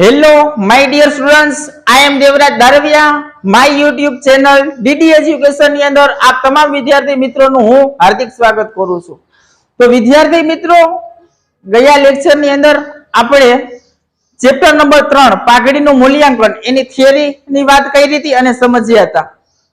Hello my dear students I am Devraj Darviya my YouTube channel D એજ્યુકેશનની અંદર આપ તમામ વિદ્યાર્થી મિત્રોનું હું હાર્દિક સ્વાગત કરું છું. તો વિદ્યાર્થી મિત્રો, ગયા લેક્ચરની અંદર આપણે ચેપ્ટર નંબર ત્રણ, પાઘડીનું મૂલ્યાંકન, એની થિયરી ની વાત કરી હતી અને સમજ્યા હતા.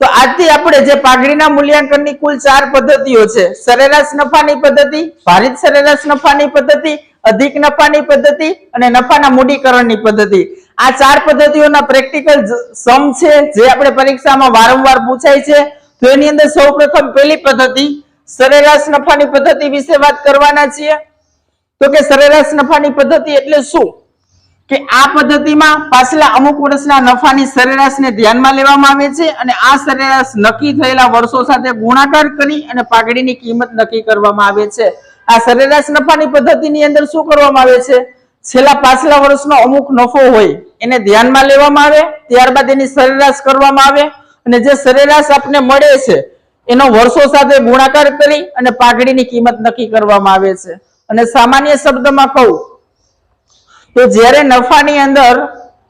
તો આજથી આપણે જે પાઘડીના મૂલ્યાંકનની કુલ ચાર પદ્ધતિઓ છે, સરેરાશ નફાની પદ્ધતિ, ભારિત સરેરાશ નફાની પદ્ધતિ અધિક નફાની પદ્ધતિ અને નફાના મૂડીકરણની પદ્ધતિ. આ ચાર પદ્ધતિઓના પ્રેક્ટિકલ સમ છે, જે આપણે પરીક્ષામાં વારંવાર પૂછાય છે. તો એની અંદર સૌપ્રથમ પહેલી પદ્ધતિ, સરેરાશ નફાની પદ્ધતિ વિશે વાત કરવાના છીએ. તો કે સરેરાશ નફાની પદ્ધતિ એટલે શું? કે આ પદ્ધતિમાં પાછલા અમુક વર્ષના નફાની સરેરાશને ધ્યાનમાં લેવામાં આવે છે અને આ સરેરાશ નક્કી થયેલા વર્ષો સાથે ગુણાકાર કરી અને પાઘડીની કિંમત નક્કી કરવામાં આવે છે. આ સરેરાશ નફાની પદ્ધતિની અંદર શું કરવામાં આવે છે? છેલ્લા પાછલા વર્ષનો અમુક નફો હોય એને ધ્યાનમાં લેવામાં આવે, ત્યારબાદ એની સરેરાશ કરવામાં આવે અને જે સરેરાશ આપને મળે છે, એનો વર્ષો સાથે ગુણાકાર કરી અને પાઘડીની કિંમત નક્કી કરવામાં આવે છે. અને સામાન્ય શબ્દમાં કહું તો જ્યારે નફાની અંદર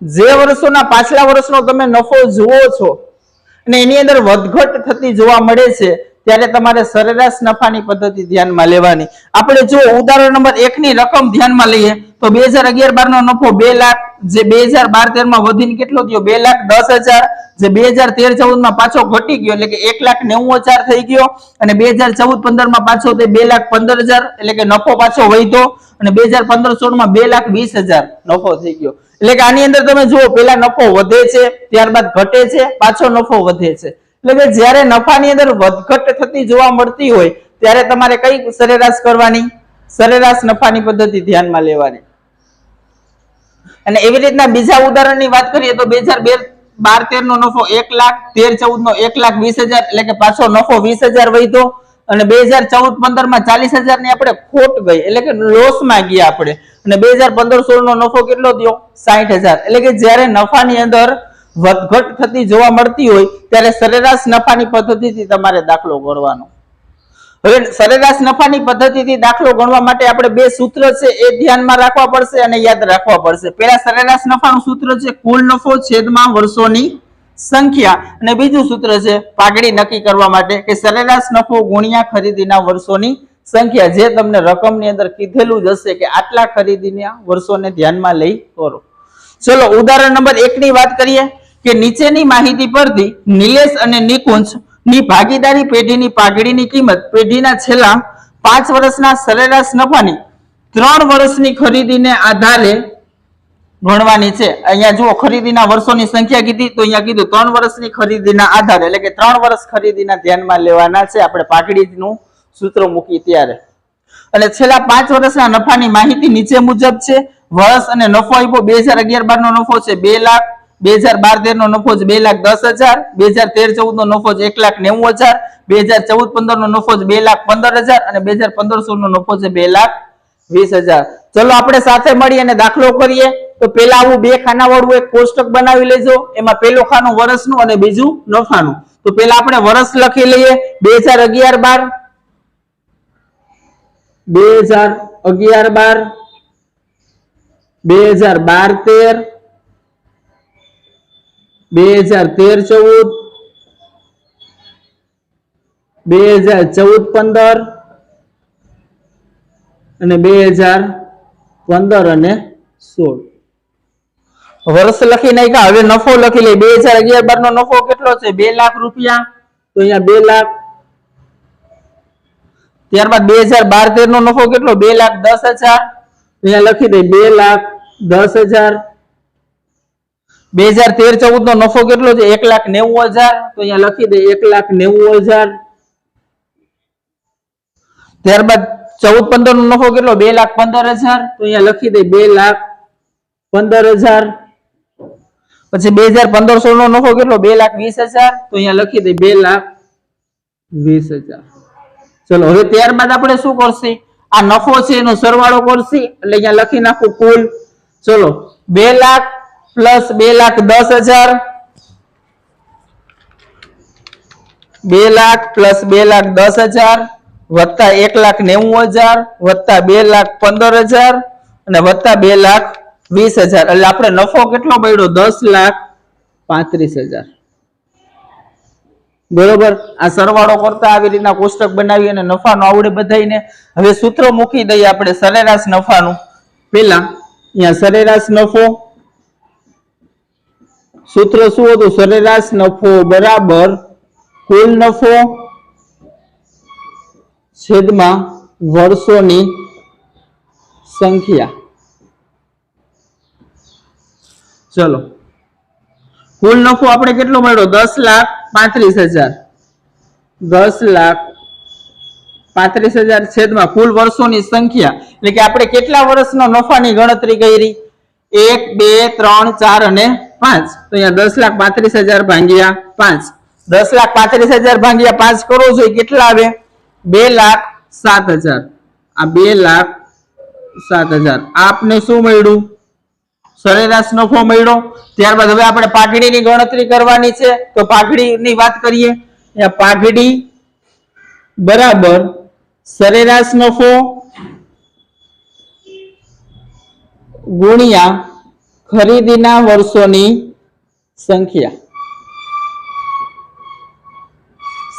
જે વર્ષોના પાછલા વર્ષનો તમે નફો જુઓ છો અને એની અંદર વધઘટ થતી જોવા મળે છે ત્યારે તમારે સરેરાશ નફાની પદ્ધતિ ધ્યાનમાં લેવાની. આપણે જો ઉદાહરણ નંબર એક ની રકમ ધ્યાનમાં લઈએ, તો બે હજાર અગિયાર બાર નો નફો બે લાખ, જે બે હજાર બાર તેરમાં વધીને કેટલો થયો? બે લાખ દસ હજાર, જે બે હજાર તેર ચૌદમાં પાછો ઘટી ગયો, એટલે કે એક લાખ નેવું હજાર થઈ ગયો, અને બે હજાર ચૌદ પંદરમાં પાછો તે બે લાખ પંદર હજાર, એટલે કે નફો પાછો વધ્યો, અને બે હજાર પંદર સોળમાં બે લાખ વીસ હજાર નફો થઈ ગયો. એટલે કે આની અંદર તમે જુઓ પેલા નફો વધે છે, ત્યારબાદ ઘટે છે, પાછો નફો વધે છે. એટલે કે જ્યારે નફાની અંદર વધઘટ થતી જોવા મળતી હોય, ત્યારે તમારે કઈ સરેરાશ કરવાની? સરેરાશ નફાની પદ્ધતિ ધ્યાનમાં લેવાની. અને એવી રીતના બીજા ઉદાહરણની વાત કરીએ તો બે હજાર બે, બાર તેર નો નફો એક લાખ, તેર ચૌદ નો એક લાખ વીસ હજાર, એટલે કે પાછો નફો વીસ હજાર વધ્યો અને બે હજાર ચૌદ પંદરમાં ચાલીસ હજારની આપણે ખોટ ગઈ, એટલે કે લોસમાં ગયા આપણે. અને બે હજાર પંદર સોળ નો નફો કેટલો થયો? સાઠ હજાર. એટલે કે જ્યારે નફાની અંદર વધઘટ થતી જોવા મળતી હોય ત્યારે સરેરાશ નફાની પદ્ધતિથી તમારે દાખલો ગણવાનો. હવે સરેરાશ નફાની પદ્ધતિથી દાખલો ગણવા માટે આપણે બે સૂત્ર છે, એ ધ્યાનમાં રાખવા પડશે અને યાદ રાખવા પડશે. પેલા સરેરાશ નફાનું સૂત્ર છે, કુલ નફો છેદમાં વર્ષોની સંખ્યા. અને બીજું સૂત્ર છે, પાઘડી નક્કી કરવા માટે કે સરેરાશ નફો ગુણ્યા ખરીદીના વર્ષોની સંખ્યા. જે તમને રકમની અંદર કીધેલું જ હશે કે આટલા ખરીદીના વર્ષોને ધ્યાનમાં લઈ કરો. ચલો, ઉદાહરણ નંબર એક ની વાત કરીએ. કે નીચેની માહિતી પરથી નિલેશ અને નિકુંજની ભાગીદારી પેઢીની પાઘડીની કિંમત પેઢીના છેલ્લા પાંચ વર્ષના સરેરાશ નફાની ત્રણ વર્ષની ખરીદીને આધારે ગણવાની છે. અહીંયા જુઓ, ખરીદીના વર્ષોની સંખ્યા કીધી તો અહીંયા કીધું ત્રણ વર્ષની ખરીદીના આધારે, એટલે કે ત્રણ વર્ષ ખરીદીના ધ્યાનમાં લેવાના છે. આપણે પાઘડીનું સૂત્ર મૂકી ત્યારે. અને છેલ્લા પાંચ વર્ષના નફાની માહિતી નીચે મુજબ છે. વર્ષ અને નફો આપ્યો, બે હજાર અગિયાર બાર નો નફો છે, બે લાખ બે હજાર બાર તેર નો નફો બે લાખ દસ હજાર, બે હજાર તેર ચૌદ નો નફો એક લાખ નેવું હજાર, બે હજાર ચૌદ પંદર નો નફો બે લાખ પંદર હજાર અને બે હજાર પંદર સોળ નો નફો છે બે લાખ વીસ હજાર. ચલો આપણે સાથે મળી અને દાખલો કરીએ. તો પેલા આવું બે ખાના વાળું એક કોષ્ટક બનાવી લેજો. એમાં પેલું ખાનું વર્ષનું અને બીજું નફાનું. તો પેલા આપણે વર્ષ લખી લઈએ. બે હજાર અગિયાર બાર. બે હજાર અગિયાર બાર. બે હજાર બાર તેર. બે હજાર તેર ચૌદ. બે હજાર ચૌદ પંદર. અને બે હજાર પંદર અને સોળ. વર્ષ લખી નાખ્યા. હવે નફો લખી લે. બે હજાર અગિયાર બાર નો નફો કેટલો છે? બે લાખ રૂપિયા. તો અહીંયા બે લાખ. ત્યારબાદ બે હજાર બાર તેર નો નફો કેટલો? બે લાખ દસ હજાર. અહીંયા લખી દે. બે લાખ દસ હજાર. બે હજાર તેર ચૌદ નો નફો કેટલો છે? એક લાખ નેવું હજાર. તો અહીંયા લખી દે, એક લાખ નેવું હજાર. ત્યારબાદ ચૌદ પંદર નો નફો કેટલો? બે લાખ પંદર હજાર. તો અહીંયા લખી દે, બે લાખ પંદર હજાર. પછી બે હજાર પંદર સોળ નો નફો કેટલો? બે લાખ વીસ હજાર. તો અહીંયા લખી દે, બે લાખ વીસ હજાર. ચલો, હવે ત્યારબાદ આપણે શું કરશે? આ નફો છે એનો સરવાળો કરશે. એટલે અહીંયા લખી નાખું કુલ. ચલો, બે લાખ પ્લસ બે લાખ દસ હજાર. બે લાખ પ્લસ બે લાખ દસ હજાર, વત્તા એક લાખ નેવું હજાર, વત્તા બે લાખ પંદર હજાર, અને વત્તા બે લાખ વીસ હજાર. એટલે આપણે નફો કેટલો પડ્યો દસ લાખ પાંત્રીસ હજાર. બરોબર? આ સરવાળો કરતા આવી રીતના કોષ્ટક બનાવી અને નફાનો આવડે બધાઈને હવે સૂત્ર મૂકી દઈએ આપણે સરેરાશ નફાનું. પેલા અહીંયા સરેરાશ નફો સૂત્ર શું હતું? સરેરાશ નફો બરાબર કુલ નફો છેદમાં વર્ષોની સંખ્યા. ચલો. કુલ નફો આપણે કેટલો મળ્યો? દસ લાખ પાંત્રીસ હજાર. દસ લાખ પાંત્રીસ હજાર છેદમાં કુલ વર્ષોની સંખ્યા. એટલે કે આપણે કેટલા વર્ષનો નફાની ગણતરી કરી? એક, બે, ત્રણ, ચાર અને પાંચ. તો અહીંયા દસ લાખ પાંત્રીસ હજાર ભાંગ્યા પાંચ. દસ લાખ પાંત્રીસ હજાર ભાંગ્યા પાંચ કરો છો કેટલા આવે? બે લાખ સાત હજાર. આ બે લાખ સાત હજાર. આપને શું મળ્યું? સરેરાશ નફો મળ્યો. ત્યારબાદ હવે આપણે પાઘડીની ગણતરી કરવાની છે. તો પાઘડીની વાત કરીએ. પાઘડી બરાબર સરેરાશ નફો ગુણ્યા ખરીદીના વર્ષોની સંખ્યા.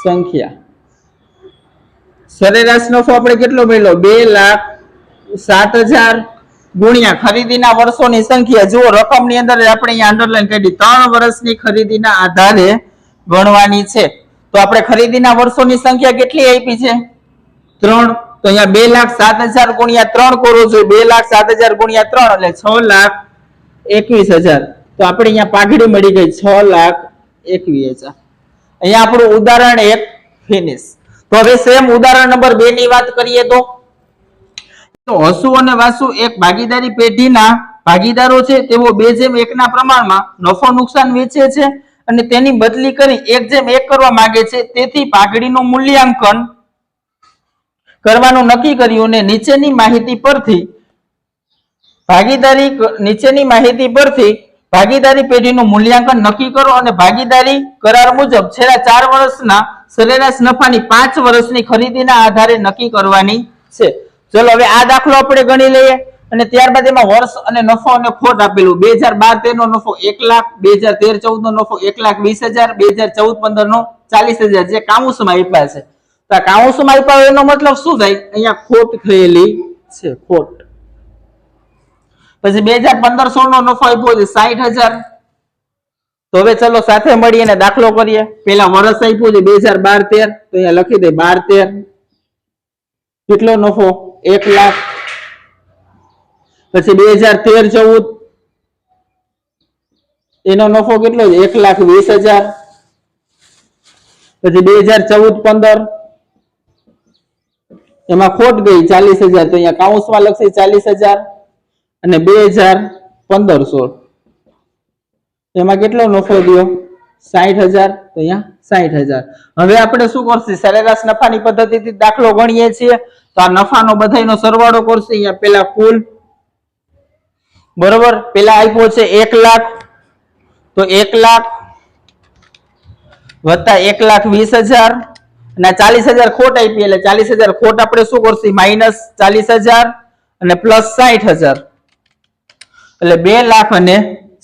સંખ્યા. સરેરાશ નફો આપણે કેટલો મળ્યો? બે લાખ સાત હજાર ગુણ્યા ખરીદીના વર્ષોની સંખ્યા. જુઓ, રકમની અંદર આપણે અહીંયા અંડરલાઈન કરી ત્રણ વર્ષની ખરીદીના આધારે ગણવાની છે. તો આપણે ખરીદીના વર્ષોની સંખ્યા કેટલી આપી છે? ત્રણ તો અહીંયા બે લાખ સાત હજાર ગુણ્યા ત્રણ કરો છો. બે લાખ સાત હજાર ગુણ્યા ત્રણ એટલે છ લાખ એકવીસ હજાર. તો આપણે અહીંયા પાઘડી મળી ગઈ છ લાખ એકવીસ હજાર. અહીંયા આપણું ઉદાહરણ એક ફિનિશ તો હવે સેમ ઉદાહરણ નંબર બે ની વાત કરીએ તો. તો હસુ અને વાસુ એક ભાગીદારી પેઢીના ભાગીદારો છે. તેઓ બે જેમ એકના પ્રમાણમાં નફો નુકસાન વેચે છે અને તેની બદલી કરી એક જેમ એક કરવા માંગે છે. તેથી પાઘડીનું મૂલ્યાંકન કરવાનું નક્કી કર્યું અને નીચેની માહિતી પરથી ભાગીદારી નીચેની માહિતી પરથી ભાગીદારી પેઢીનું મૂલ્યાંકન નક્કી કરો અને ભાગીદારી કરાર મુજબ છેલ્લા ચાર વર્ષના સરેરાશ નફાની પાંચ વર્ષની ખરીદીના આધારે નક્કી કરવાની છે. ચલો, હવે આ દાખલો આપણે ગણી લઈએ અને ત્યારબાદ એમાં વર્ષ અને નફો અને ખોટ આપેલું. બે હજાર બાર તેર નો નફો એક લાખ, બે હજાર તેર ચૌદ નો નફો એક લાખ વીસ હજાર, બે હજાર ચૌદ પંદર નો ચાલીસ હજાર, જે કામુસમાં આપ્યા છે. કાઉન્સમાં આપ્યા એનો મતલબ શું થાય? અહીંયા ખોટ થયેલી છે, ખોટ. પછી બે હજાર પંદર સોળ નો નફો આપ્યો છે, સાઈઠ હજાર. તો હવે ચલો સાથે મળીને દાખલો કરીએ. પેલા વર્ષ આપ્યું છે, બે હજાર બાર તેર. તો અહીંયા લખી દે, બાર તેર. કેટલો નફો? એક લાખ. પછી બે હજાર તેર ચૌદ. એનો નફો કેટલો એક લાખ વીસ હજાર. પછી બે હજાર ચૌદ પંદર. એમાં ખોટ ગઈ ચાલીસ હજાર, તો અહીંયા કાઉન્સમાં લખશે ચાલીસ હજાર અને બે હજાર પંદરસો. એમાં કેટલો નફો દયો સાઠ હજાર, તો અહીંયા સાઠ હજાર. હવે આપણે શું કરશે? સરેરાશ નફાની પદ્ધતિથી દાખલો ગણીએ છીએ. તો આ નફાનો બધાયનો સરવાળો કરશે. અહીંયા પેલા કુલ, બરોબર? પેલા આપ્યો છે એક લાખ. તો એક લાખ વત્તા એક લાખ વીસ હજાર. અને ચાલીસ હજાર ખોટ આપી, એટલે ચાલીસ હજાર ખોટ આપણે શું કરશું? માઇનસ ચાલીસ હજાર અને પ્લસ સાઠ હજાર. એટલે બે લાખ અને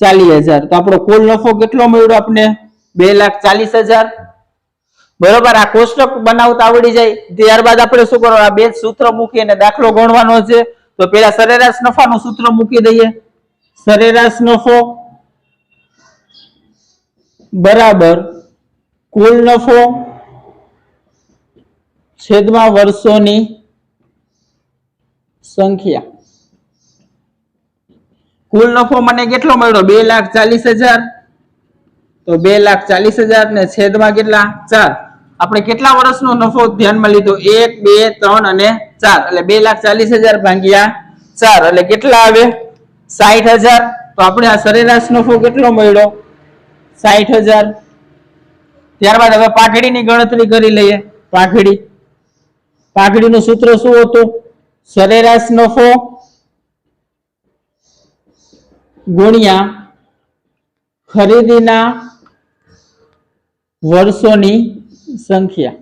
ચાલીસ હજાર. તો આપણો કુલ નફો કેટલો મળ્યો આપણે બે લાખ ચાલીસ હજાર. બરોબર, આ કોષ્ટક બનાવતા આવડી જાય. ત્યારબાદ આપણે શું કરવાનું? આ બે સૂત્ર મૂકી અને દાખલો ગણવાનો છે. તો પેલા સરેરાશ નફાનું સૂત્ર મૂકી દઈએ. સરેરાશ નફો બરાબર કુલ નફો છેદમાં વર્ષોની સંખ્યા. કુલ નફો મને કેટલો મળ્યો? બે લાખ ચાલીસ હજાર. તો બે લાખ ચાલીસ હજાર ને છેદમાં કેટલા? ચાર. આપણે કેટલા વર્ષનો નફો ધ્યાનમાં લીધો? એક, બે, ત્રણ અને ચાર. એટલે બે લાખ ચાલીસ હજાર ભાગ્યા ચાર. એટલે કેટલા આવે? સાઠ હજાર. તો આપણે આ સરેરાશ નફો કેટલો મળ્યો? સાઠ હજાર. ત્યારબાદ હવે પાઘડીની ગણતરી કરી લઈએ. પાઘડી. પાઘડીનું સૂત્ર શું હતું? સરેરાશ નફો ગુણ્યા ખરીદીના વર્ષોની સંખ્યા.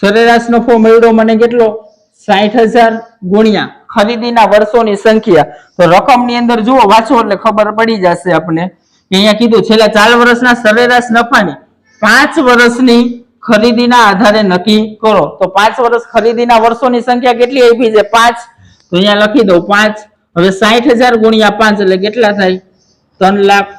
સરેરાશ નફો મળ્યો મને કેટલો? સાઠ હજાર ગુણ્યા ખરીદીના વર્ષોની સંખ્યા. તો રકમની અંદર જુઓ, વાંચો એટલે ખબર પડી જશે આપણે અહીંયા કીધું, છેલ્લા ચાર વર્ષના સરેરાશ નફાની પાંચ વર્ષની ખરીદીના આધારે નક્કી કરો. તો પાંચ વર્ષ ખરીદીના વર્ષોની સંખ્યા કેટલી આપી છે? પાંચ. તો અહીંયા લખી દઉં, પાંચ. હવે સાઠ હજાર ગુણ્યા પાંચ એટલે કેટલા થાય? ત્રણ લાખ.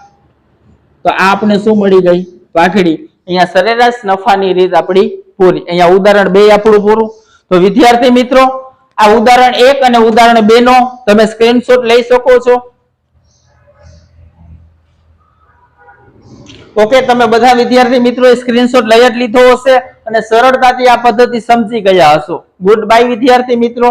તો આ આપણે શું મળી ગઈ? પાઘડી અહીંયા સરેરાશ નફાની રીત આપણી પૂરી. અહીંયા ઉદાહરણ બે આપણું પૂરું. તો વિદ્યાર્થી મિત્રો, આ ઉદાહરણ એક અને ઉદાહરણ બે નો તમે સ્ક્રીનશોટ લઈ શકો છો. ઓકે, તમે બધા વિદ્યાર્થી મિત્રોએ સ્ક્રીનશોટ લઈ જ લીધો હશે અને સરળતાથી આ પદ્ધતિ સમજી ગયા હશો. ગુડ બાય વિદ્યાર્થી મિત્રો.